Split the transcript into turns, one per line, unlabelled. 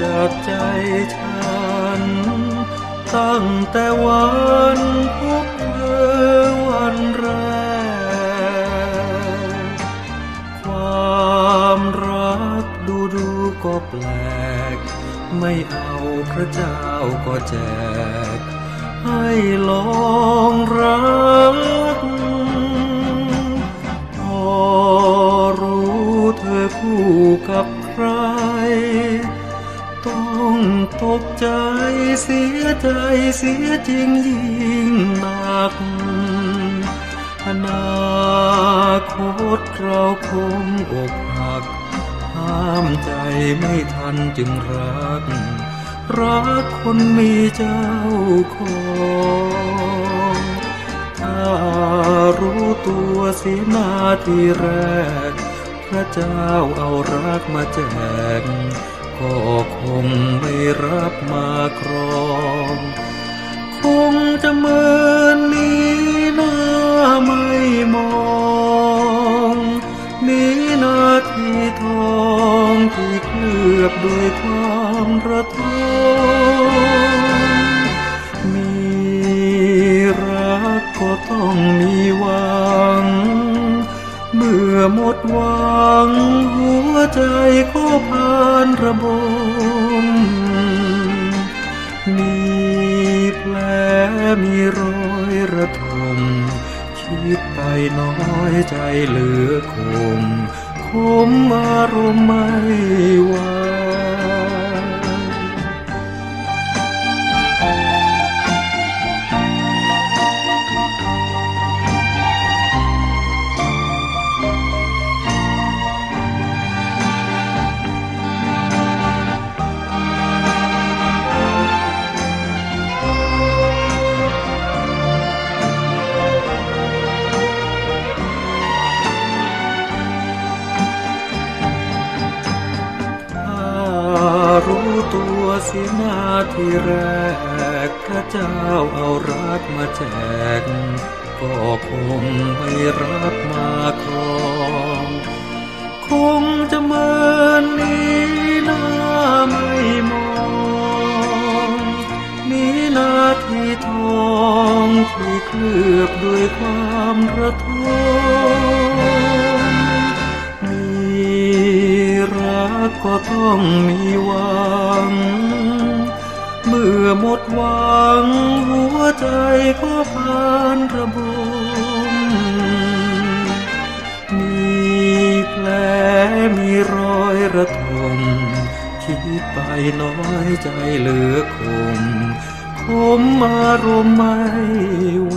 จากใจฉัน ตั้งแต่วันพบเธอวันแรก ความรักดูดูก็แปลก ไม่เอาพระเจ้าก็แจก ให้ลองรัก ตกใจเสียใจเสียจริงยิ่งหนัก อนาคตเราคงอกหัก ห้ามใจไม่ทันจึงรัก รักคนมีเจ้าของถ้ารู้ตัวเสียนาทีแรก พระเจ้าเอารักมาแจกก็คงไม่ รับมาครอง คงจะเมือนนี้หน้าไม่มองนี้นาทีทองที่เคลือบด้วยความระทมมีรักก็ต้องมีหวัง เมื่อหมดหวังหัวใจก็ผ่านระบม มีรอยระทม คิดไปน้อยใจเหลือคม คมอารมณ์ไม่ไหว รู้ตัวเสียหน้าที่แรกพระเจ้าเอารักมาแจก ก็คงไม่รับมาครองคงจะเมือนนี้หน้าไม่มองนี้นาทีทองที่เคลือบด้วยความระทม กก็ต้องมีหวัง เมื่อหมดหวัง หัวใจก็ผ่านระบมมีแผลมีรอยระทมคิดไปน้อยใจเหลือคมคมอารมณ์ไม่ไหว